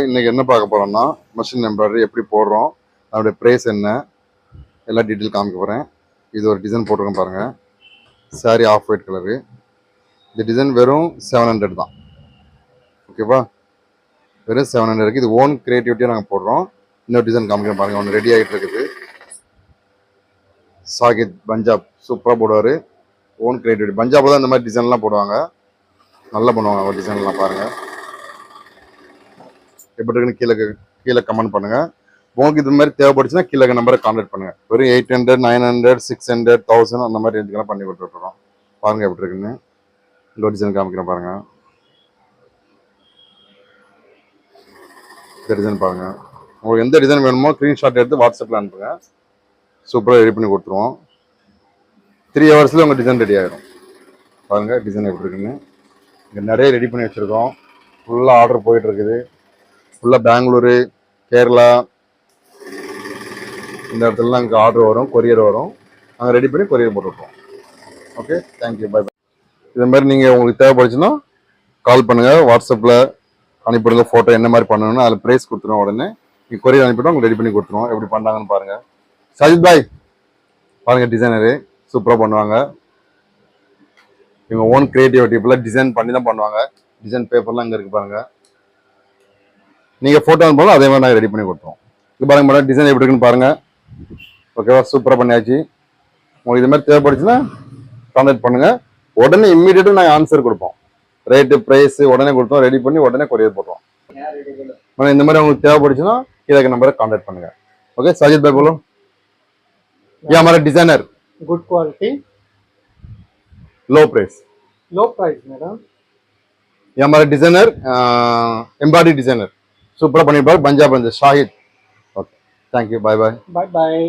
இன்னைக்கு என்ன பார்க்க போகிறோம்னா மிஷின் எம்ப்ராய்டரி எப்படி போடுறோம் அதோடைய ப்ரைஸ் என்ன எல்லா டீட்டெயில் காமிக்க போகிறேன் இது ஒரு டிசைன் போட்டிருக்கேன் பாருங்க. சாரி ஆஃப் ஒயிட் கலரு இந்த டிசைன் வெறும் செவன் ஹண்ட்ரட் தான். ஓகேவா வெறும் செவன் ஹண்ட்ரட் இது ஓன் கிரியேட்டிவிட்டியாக நாங்கள் போடுறோம். இன்னொரு டிசைன் காமிக்கிறோம் பாருங்க. ஒன்று ரெடி ஆகிட்டு இருக்குது. சாகித் பஞ்சாப் சூப்பராக போடுவார். ஓன் கிரியேட்டிவிட்டி பஞ்சாபில் தான் இந்த மாதிரி டிசைன்லாம் போடுவாங்க. நல்லா பண்ணுவாங்க ஒரு டிசைன்லாம் பாருங்கள் எப்படி இருக்குன்னு கீழே கீழே கமெண்ட் பண்ணுங்கள் உங்களுக்கு இது மாதிரி தேவைப்படுச்சுன்னா கீழே நம்பரை கான்டாக்ட் பண்ணுங்க. வெறும் eight hundred nine hundred six hundred thousand அந்த மாதிரி ரேஞ்சுக்கெல்லாம் பண்ணி கொடுத்துட்றோம் பாருங்கள் எப்படி இருக்குன்னு. இந்த டிசைன் காமிக்கிறேன் பாருங்கள் இந்த டிசைன் பாருங்கள் உங்களுக்கு எந்த டிசைன் வேணுமோ ஸ்க்ரீன்ஷாட் எடுத்து வாட்ஸ்அப்பில் அனுப்புங்க. சூப்பராக ரெடி பண்ணி கொடுத்துருவோம். த்ரீ ஹவர்ஸில் உங்கள் டிசைன் ரெடி ஆகிடும் பாருங்கள் டிசைன் எப்படி இருக்குன்னு. இங்கே நிறைய ரெடி பண்ணி வச்சுருக்கோம். ஃபுல்லாக ஆர்டர் போயிட்டுருக்குது ஃபுல்லாக பெங்களூரு கேரளா இந்த இடத்துலலாம் இங்கே ஆர்டர் வரும் கொரியர் வரும். நாங்கள் ரெடி பண்ணி கொரியர் போட்டுருக்கோம் ஓகே தேங்க்யூ பை பை இது மாதிரி நீங்கள் உங்களுக்கு தேவைப்படுச்சுன்னா கால் பண்ணுங்கள் வாட்ஸ்அப்பில் அனுப்பிவிடுங்க ஃபோட்டோ என்ன மாதிரி பண்ணணும்னு. அதில் ப்ரைஸ் கொடுத்துருவோம் உடனே. நீங்கள் கொரியர் அனுப்பிவிட்டு உங்களுக்கு ரெடி பண்ணி கொடுத்துருவோம். எப்படி பண்ணாங்கன்னு பாருங்கள் சஜித் பாய் பாருங்கள் டிசைனரு சூப்பராக பண்ணுவாங்க. இவங்க ஓன் கிரியேட்டிவிட்டி ஃபுல்லாக டிசைன் பண்ணி தான் பண்ணுவாங்க. டிசைன் பேப்பர்லாம் இங்கே இருக்குது பாருங்கள் நீங்கள் ஃபோட்டோ அனுப்பணும் அதே மாதிரி நாங்கள் ரெடி பண்ணி கொடுத்துருவோம். இது பாருங்க மேடம் டிசைன் எப்படி இருக்குன்னு பாருங்கள் ஓகேவா சூப்பராக பண்ணியாச்சு. உங்களுக்கு இது மாதிரி தேவைப்படுச்சுன்னா கான்டாக்ட் பண்ணுங்கள் உடனே இம்மிடியட்டாக நாங்கள் ஆன்சர் கொடுப்போம். ரேட்டு ப்ரைஸு உடனே கொடுத்தோம் ரெடி பண்ணி உடனே கொரியர் போடுறோம் மேடம் இந்த மாதிரி உங்களுக்கு தேவைப்படுச்சுன்னா இதுக்கு நம்பரை கான்டாக்ட் பண்ணுங்கள் ஓகே சஜித் பாய் போலும். ये हमारा designer good quality low price low price madam என் हमारा டிசைனர் एम्ब्रॉयडरी டிசைனர் சூப்பராக பண்ணியிருப்பார் பஞ்சாப் இந்த Shahid okay thank you bye bye bye bye